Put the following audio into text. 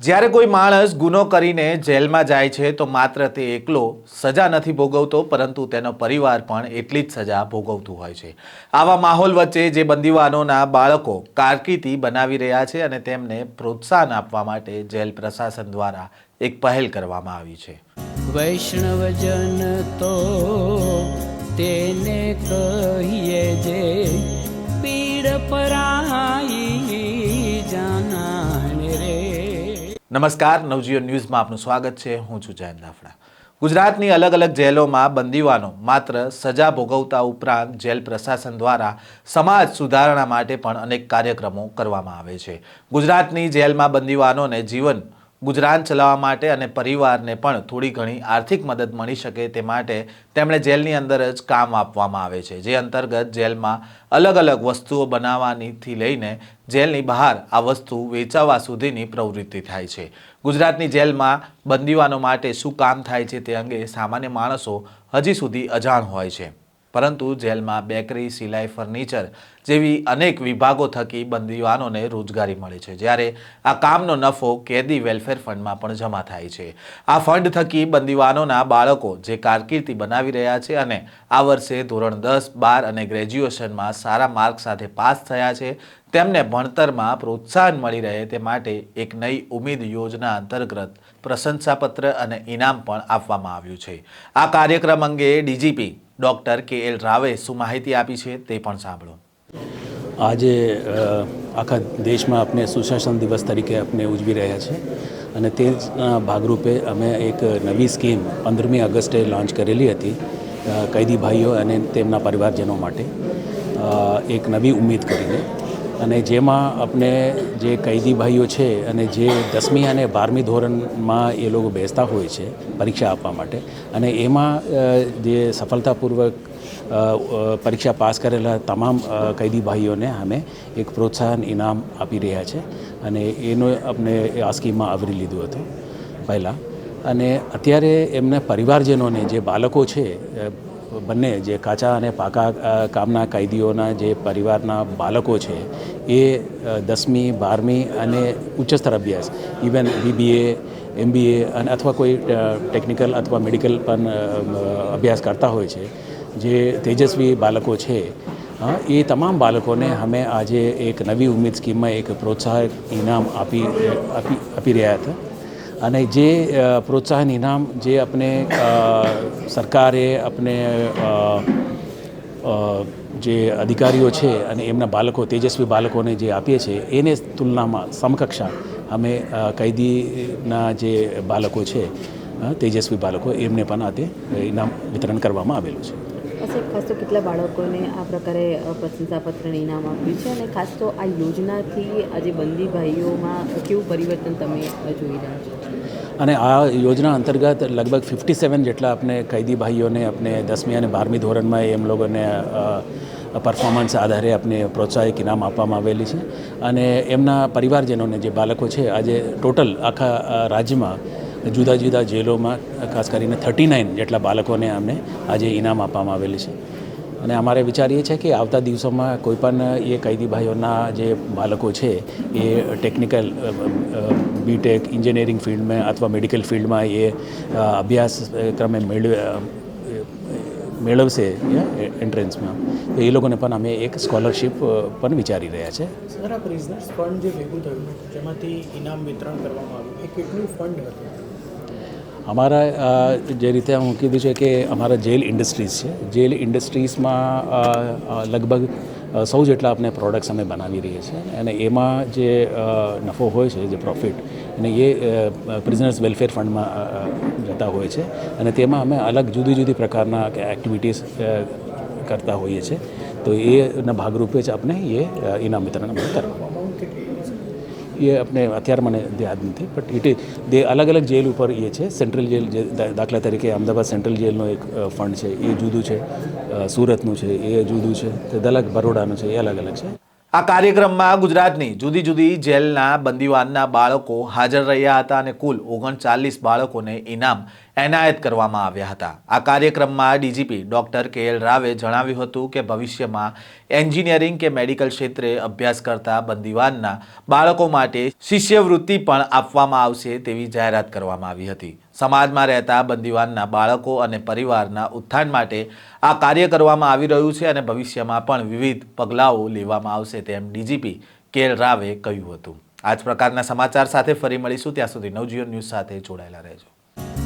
જ્યારે કોઈ માણસ ગુનો કરીને જેલમાં જાય છે, તો માત્ર તે એકલો સજા નથી ભોગવતો, પરંતુ તેનો પરિવાર પણ એટલી જ સજા ભોગવતું હોય છે. આવા માહોલ વચ્ચે જે બંદીવાનોના બાળકો કારકિર્દી બનાવી રહ્યા છે અને તેમને પ્રોત્સાહન આપવા માટે જેલ પ્રશાસન દ્વારા એક પહેલ કરવામાં આવી છે. વૈષ્ણવજન તો તેને નમસ્કાર, નવજીવન ન્યૂઝમાં આપનું સ્વાગત છે. હું છું જયંત દાફડા ગુજરાતની અલગ અલગ જેલોમાં બંદીવાનો માત્ર સજા ભોગવતા ઉપરાંત જેલ પ્રશાસન દ્વારા સમાજ સુધારણા માટે પણ અનેક કાર્યક્રમો કરવામાં આવે છે. ગુજરાતની જેલમાં બંદીવાનોને જીવન ગુજરાન ચલાવવા માટે અને પરિવારને પણ થોડી ઘણી આર્થિક મદદ મળી શકે તે માટે તેમણે જેલની અંદર જ કામ આપવામાં આવે છે. જે અંતર્ગત જેલમાં અલગ અલગ વસ્તુઓ બનાવવાનીથી લઈને જેલની બહાર આ વસ્તુ વેચાવા સુધીની પ્રવૃત્તિ થાય છે. ગુજરાતની જેલમાં બંદીવાનો માટે શું કામ થાય છે તે અંગે સામાન્ય માણસો હજી સુધી અજાણ હોય છે. પરંતુ જેલમાં બેકરી, સિલાઈ, ફર્નિચર જેવી અનેક વિભાગો થકી બંદીવાનોને રોજગારી મળે છે, જ્યારે આ કામનો નફો કેદી વેલફેર ફંડમાં પણ જમા થાય છે. આ ફંડ થકી બંદીવાનોના બાળકો જે કારકિર્દી બનાવી રહ્યા છે અને આ વર્ષે ધોરણ દસ, બાર અને ગ્રેજ્યુએશનમાં સારા માર્ક સાથે પાસ થયા છે. તેમને ભણતરમાં પ્રોત્સાહન મળી રહે તે માટે એક નઈ ઉમેદ યોજના અંતર્ગત પ્રશંસાપત્ર અને ઇનામ પણ આપવામાં આવ્યું છે. આ કાર્યક્રમ અંગે ડીજીપી ડૉક્ટર કે એલ રાવે શું માહિતી આપી છે તે પણ સાંભળો. આજે આખા દેશમાં આપણે સુશાસન દિવસ તરીકે આપણે ઉજવી રહ્યા છે અને તે જ ભાગરૂપે અમે એક નવી સ્કીમ પંદરમી ઓગસ્ટે લોન્ચ કરેલી હતી. કૈદી ભાઈઓ અને તેમના પરિવારજનો માટે એક નવી ઉમેદ કરીને અને જેમાં આપણે જે કૈદી ભાઈઓ છે અને જે દસમી અને બારમી ધોરણમાં એ લોકો બેસતા હોય છે પરીક્ષા આપવા માટે અને એમાં જે સફળતાપૂર્વક પરીક્ષા પાસ કરેલા તમામ કૈદી ભાઈઓને અમે એક પ્રોત્સાહન ઇનામ આપી રહ્યા છે અને એનો આપણે આ સ્કીમમાં આવરી લીધું હતું. પહેલાં અને અત્યારે એમના પરિવારજનોને જે બાળકો છે બંને જે કાચા અને પાકા કામના કાયદીઓના જે પરિવારના બાળકો છે, એ દસમી, બારમી અને ઉચ્ચસ્તર અભ્યાસ, ઇવન બીબીએ, એમબીએ અને અથવા કોઈ ટેકનિકલ અથવા મેડિકલ પણ અભ્યાસ કરતા હોય છે, જે તેજસ્વી બાળકો છે એ તમામ બાળકોને અમે આજે એક નવી ઉમેદ સ્કીમમાં એક પ્રોત્સાહક ઇનામ આપી આપી રહ્યા હતા. અને જે પ્રોત્સાહન ઇનામ જે આપણે સરકારે આપણે જે અધિકારીઓ છે અને એમના બાળકો તેજસ્વી બાળકોને જે આપીએ છીએ એને તુલનામાં સમકક્ષા અમે કૈદીના જે બાળકો છે તેજસ્વી બાળકો એમને પણ આ તે ઇનામ વિતરણ કરવામાં આવેલું છે. સાહેબ ખાસ તો કેટલા બાળકોને આ પ્રકારે પ્રશંસાપત્ર ઇનામ આપ્યું છે અને ખાસ તો આ યોજનાથી આજે બંદી ભાઈઓમાં કેવું પરિવર્તન તમે જોઈ રહ્યા છો? અને આ યોજના અંતર્ગત લગભગ ફિફ્ટી સેવન જેટલા આપણે કૈદી ભાઈઓને આપણે દસમી અને બારમી ધોરણમાં એમ લોકોને પરફોર્મન્સ આધારે આપણે પ્રોત્સાહિત ઇનામ આપવામાં આવેલી છે. અને એમના પરિવારજનોને જે બાળકો છે, આજે ટોટલ આખા રાજ્યમાં જુદા જુદા જેલોમાં, ખાસ કરીને થર્ટી નાઇન જેટલા બાળકોને અમને આજે ઇનામ આપવામાં આવેલી છે. અને અમારે વિચાર એ છે કે આવતા દિવસોમાં કોઈપણ એ કૈદી ભાઈઓના જે બાળકો છે, એ ટેકનિકલ બીટેક, ઇન્જિનિયરિંગ ફિલ્ડમાં અથવા મેડિકલ ફિલ્ડમાં એ અભ્યાસ ક્રમે મેળવે મેળવશે એન્ટ્રન્સમાં. તો એ લોકોને પણ અમે એક સ્કોલરશિપ પણ વિચારી રહ્યા છે. સર, આ પ્રિઝનર્સ ફંડ જે ભેગું થયું, જેમાંથી ઇનામ વિતરણ કરવામાં આવ્યું, એ કેટલું ફંડ હતું? અમારા જે રીતે હું કીધું છે કે અમારા જેલ ઇન્ડસ્ટ્રીઝ છે. જેલ ઇન્ડસ્ટ્રીઝમાં લગભગ સૌ જેટલા આપણે પ્રોડક્ટ્સ અમે બનાવી રહીએ છીએ. અને એમાં જે નફો હોય છે, જે પ્રોફિટ અને એ પ્રિઝનર્સ વેલફેર ફંડમાં જતા હોય છે. અને તેમાં અમે અલગ જુદી જુદી પ્રકારના એક્ટિવિટીઝ કરતા હોઈએ છીએ. તો એના ભાગરૂપે જ આપણે એ ઇનામ વિતરણ કરવા? એ આપણે અત્યારે મને યાદ નથી બટ ઇટ ઇઝ દે અલગ અલગ જેલ ઉપર એ છે સેન્ટ્રલ જેલ જે દાખલા તરીકે અમદાવાદ સેન્ટ્રલ જેલનો એક ફંડ છે, એ જુદું છે સુરતનું છે, એ જુદું છે, તે અલગ બરોડાનું છે, એ અલગ અલગ છે. આ કાર્યક્રમમાં ગુજરાતની જુદી જુદી જેલના બંદીવાનના બાળકો હાજર રહ્યા હતા અને કુલ ઓગણચાલીસ બાળકોને ઇનામ એનાયત કરવામાં આવ્યા હતા. આ કાર્યક્રમમાં ડીજીપી ડૉક્ટર કે એલ રાવે જણાવ્યું હતું કે ભવિષ્યમાં એન્જિનિયરિંગ કે મેડિકલ ક્ષેત્રે અભ્યાસ કરતા બંદીવાનના બાળકો માટે શિષ્યવૃત્તિ પણ આપવામાં આવશે તેવી જાહેરાત કરવામાં આવી હતી. સમાજમાં રહેતા બંદીવાનના બાળકો અને પરિવારના ઉત્થાન માટે આ કાર્ય કરવામાં આવી રહ્યું છે અને ભવિષ્યમાં પણ વિવિધ પગલાઓ લેવામાં આવશે તેમ ડીજીપી કે એલ રાવે કહ્યું હતું. આ જ પ્રકારના સમાચાર સાથે ફરી મળીશું. ત્યાં સુધી નવજીવન ન્યૂઝ સાથે જોડાયેલા રહેજો.